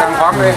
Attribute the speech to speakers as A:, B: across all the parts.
A: สั่งของเลย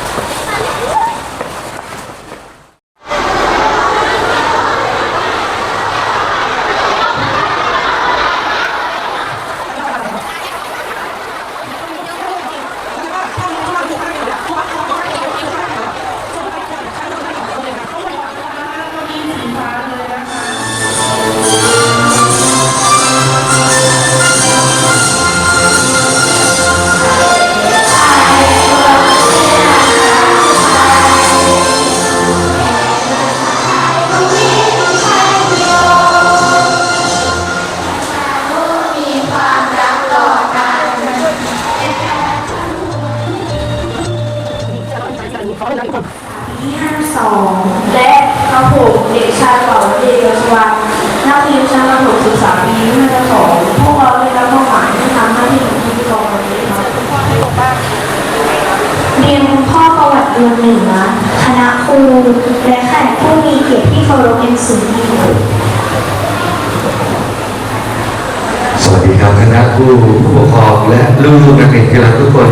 B: ผู้ปกครองและ
C: ลูกนักเรียนที่รักทุกคน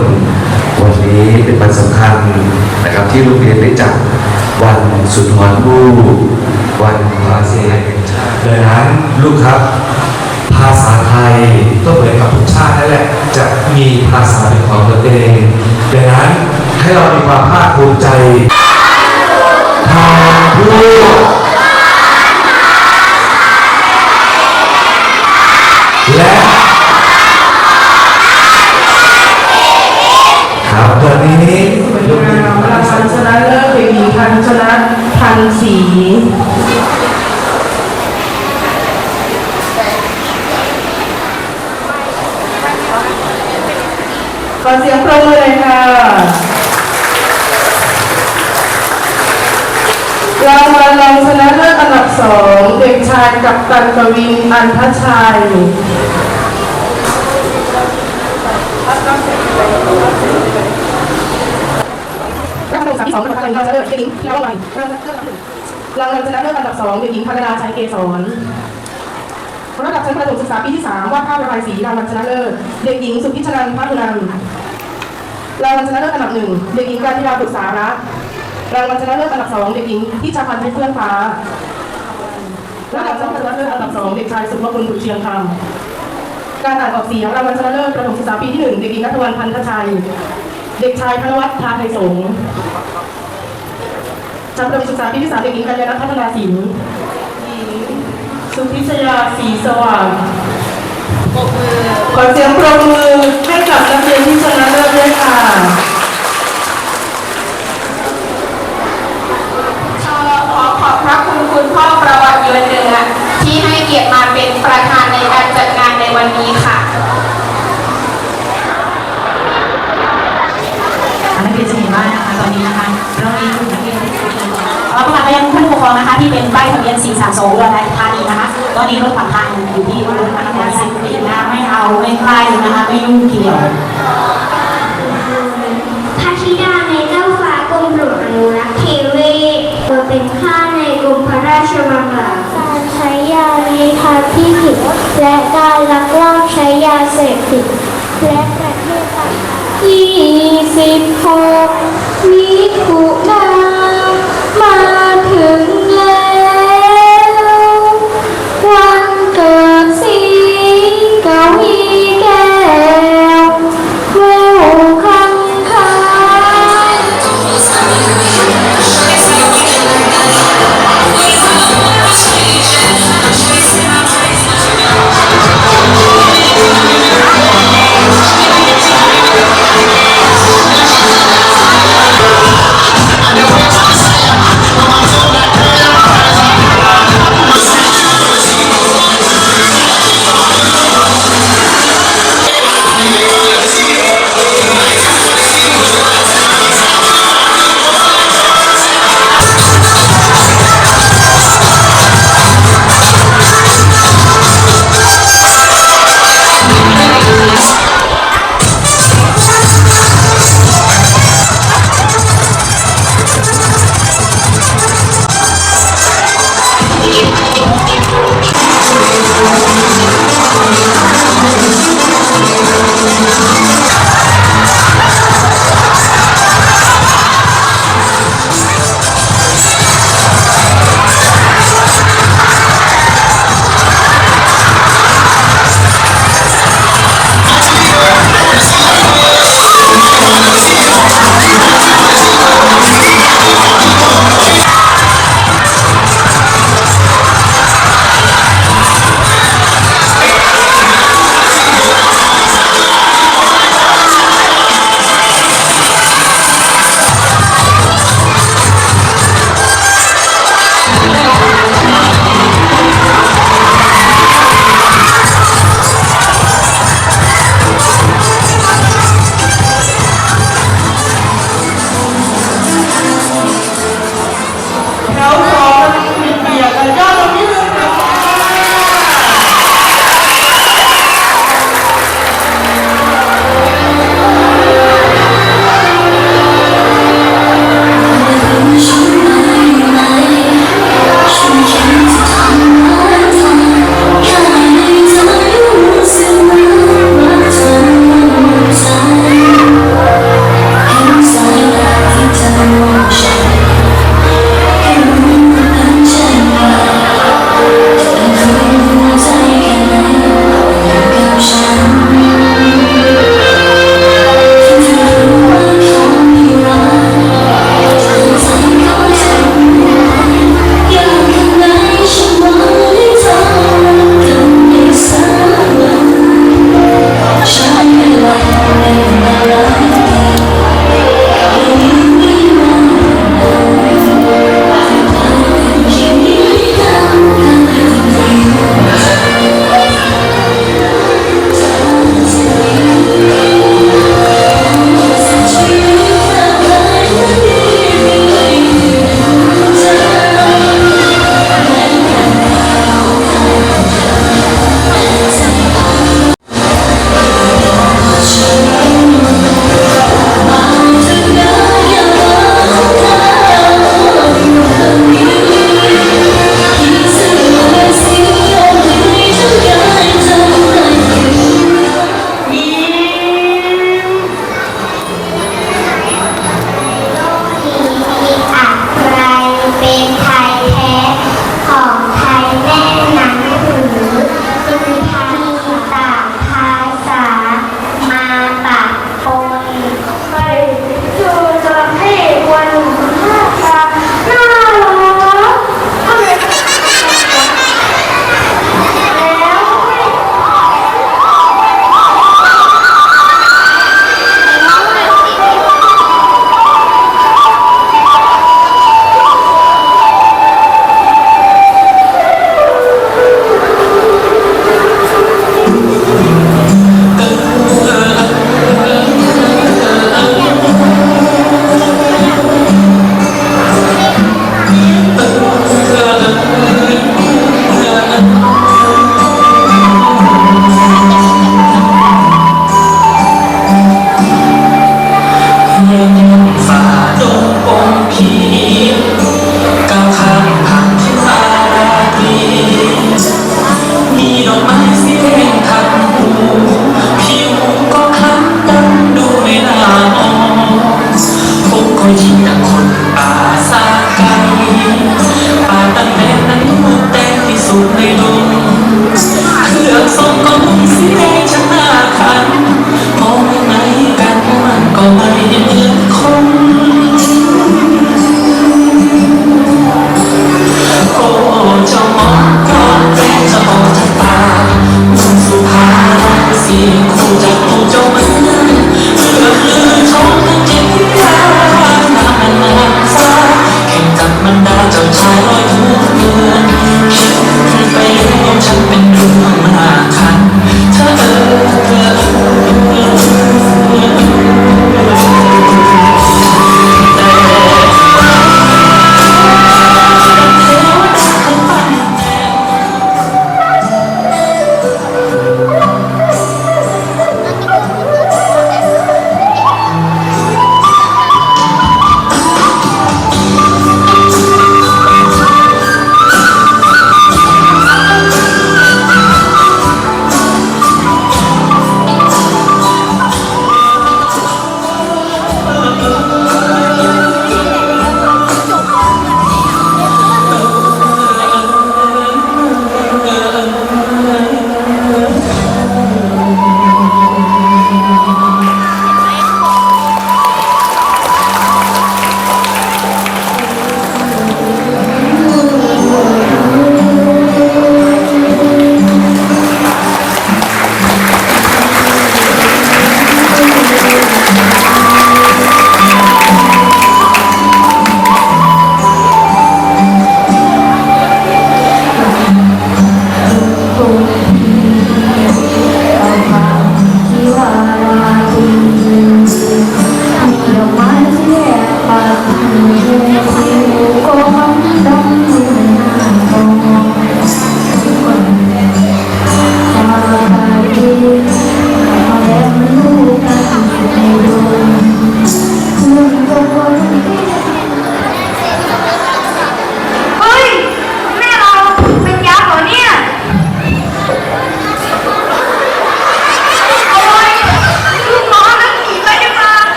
C: วันนี้เป็นวันสำคัญนะครับที่โรงเรียนได้จัดวันสุนทรภู่วันภาษาแห่งชาติดังนั้นลูกครับ ภาษาไทยก็เหมือนกับทุกชาตินั่นแหละจะมีภาษาเป็นของตัวเองดังนั้นให้เรามีความภาคภูมิใจทางผู้และ ครับตอนนี้
D: รางวัลชนะเลิศเด็กหญิงพันชนะพันศรีขอเสียงปรบมือเลยค่ะรางวัลรองชนะเลิศอันดับสองเด็กชายกัปตันกวินอันทชัย 2เด็กหญิงพัฒนาชัยเกษรระดับชั้นประถมศึกษาปีที่ 3 วาดภาพระบายสีรางวัลชนะเลิศ เด็กหญิงสุพิชนันพัฒนันรางวัลชนะเลิศอันดับหนึ่งเด็กหญิงการทิดาปรึสารัฐรางวัลชนะเลิศอันดับสองเด็กหญิงที่ชาพันธ์เยเพื่อนฟ้าระดับชั้นประถมศึกษาอันดับสองเด็กชายสุภกุลบุญเชียงคำการอ่านออกเสียงรางวัลชนะเลิศประถมศึกษาปีที่หนึ่งเด็กหญิงนัทวันพันธชัย เด็กชายพนวัฒน์พาไทยสง ชั้นประถมศึกษาปีที่สามเด็กหญิงกัญญาณพัฒนาศิลป์หญิงสุพิชยาศรีสว่างขอเสียงปรบมือให้กับนักเรียนที่ชนะเลิศด้วยค่ะ
E: ขอขอขอบพระคุณคุณพ่อประวัติยืนเนือที่ให้เกียรติมาเป็นประธานในการจัดงานในวันนี้ค่ะ
F: นักเรียนจะเห็นว่านะคะตอนนี้นะคะเรามีกลุ่มนักเรียนเราประกาศไปยังผู้ปกครองนะคะที่เป็นใบทะเบียน 432อุดรธานีนะคะ ตอนนี้รถผ่านทางอยู่ที่รถผ่านทางสิบปีนะไม่เอาไม่ใกล้นะคะไม่ยุ่งเกี่ยว
B: พระธิดาในเจ้าฟ้ากรมหลวงอนุรักษ์เทเวศ ค่าในกรมพระราชวังหลังการใช้ยาในทางที่ผิด และการลักลอบใช้ยาเสพติด และประเทศต่างๆที่สิบหกมิถุนามา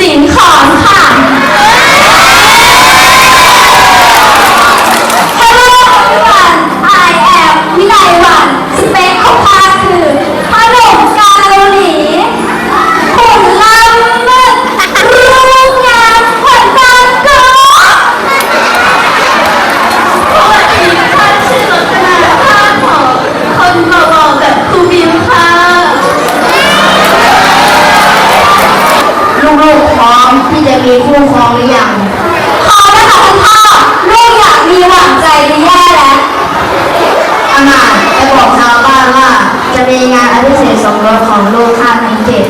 B: sin ในงานอภิเษ
G: กสมรสของลูกข้าทั้งเจ็ด